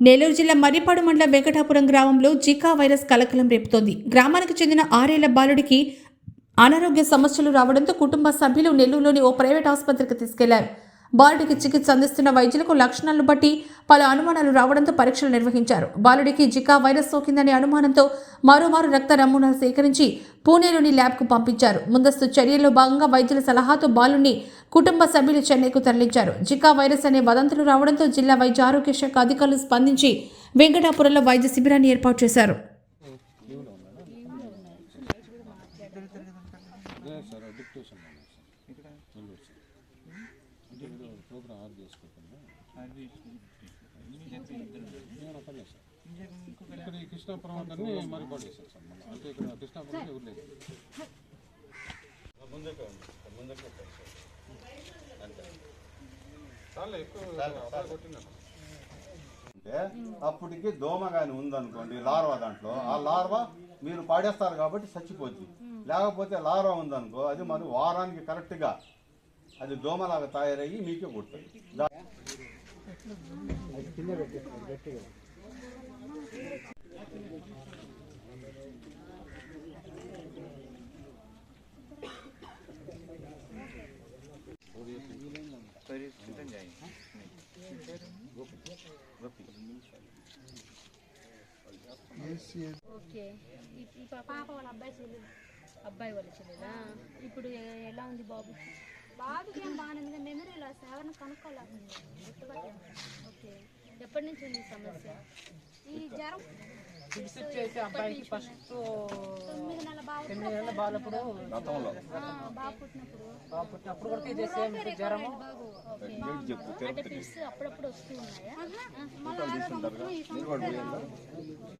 నెల్లూరు జిల్లా మర్రిపాడు మండలం వెంకటాపురం గ్రామంలో జికా వైరస్ కలకలం రేపుతోంది. గ్రామానికి చెందిన ఆరేళ్ళ బాలుడికి అనారోగ్య సమస్యలు రావడంతో కుటుంబ సభ్యులు నెల్లూరులోని ఓ ప్రైవేట్ ఆసుపత్రికి తీసుకెళ్ళారు. బాలుడికి చికిత్స అందిస్తున్న వైద్యులకు లక్షణాలను బట్టి పలు అనుమానాలు రావడంతో పరీక్షలు నిర్వహించారు. బాలుడికి జికా వైరస్ సోకిందనే అనుమానంతో మరోమారు రక్త నమూనాలు సేకరించి పూణేలోని ల్యాబ్కు పంపించారు. ముందస్తు చర్యల్లో భాగంగా వైద్యుల సలహాతో బాలుని కుటుంబ సభ్యులు చెన్నైకు తరలించారు. జికా వైరస్ అనే వదంతులు రావడంతో జిల్లా వైద్య ఆరోగ్య శాఖ అధికారులు స్పందించి వెంకటాపురంలో వైద్య శిబిరాన్ని ఏర్పాటు చేశారు. ఇక్కడ ఈ కృష్ణాపురం అందరినీ మరి పడేసారు సార్ మళ్ళీ అంటే ఇక్కడ కృష్ణాపురం ఎవరు లేదు ముందే ముందే అంటే అప్పటికి దోమ కానీ ఉందనుకోండి లార్వా దాంట్లో. ఆ లార్వా మీరు పాడేస్తారు కాబట్టి చచ్చిపోద్ది. లేకపోతే లార్వా ఉందనుకో అది మరి వారానికి కరెక్ట్గా అది దోమలాగా తయారయ్యి మీకే కొడుతుంది ఓకే. ఈ- పాప వాళ్ళ అబ్బాయి చెల్లెలు. అబ్బాయి వాళ్ళ చెల్లెలా? ఇప్పుడు ఎలా ఉంది బాబు? బాబుకి ఏం బాగానే ఉంది. మెమరీ లాస్ ఎవరిని కనుక్కోలేకుండా ఓకే. ఎప్పటి నుంచి ఉంది ఈ సమస్య? ఈ జ్వరం? చేసి అబ్బాయికి ఫస్ట్ తొమ్మిది నెలల బాలప్పుడు బాబు పుట్టినప్పుడు. కూడా ఇదే సేమ్ జ్వరము అప్పుడప్పుడు వస్తూ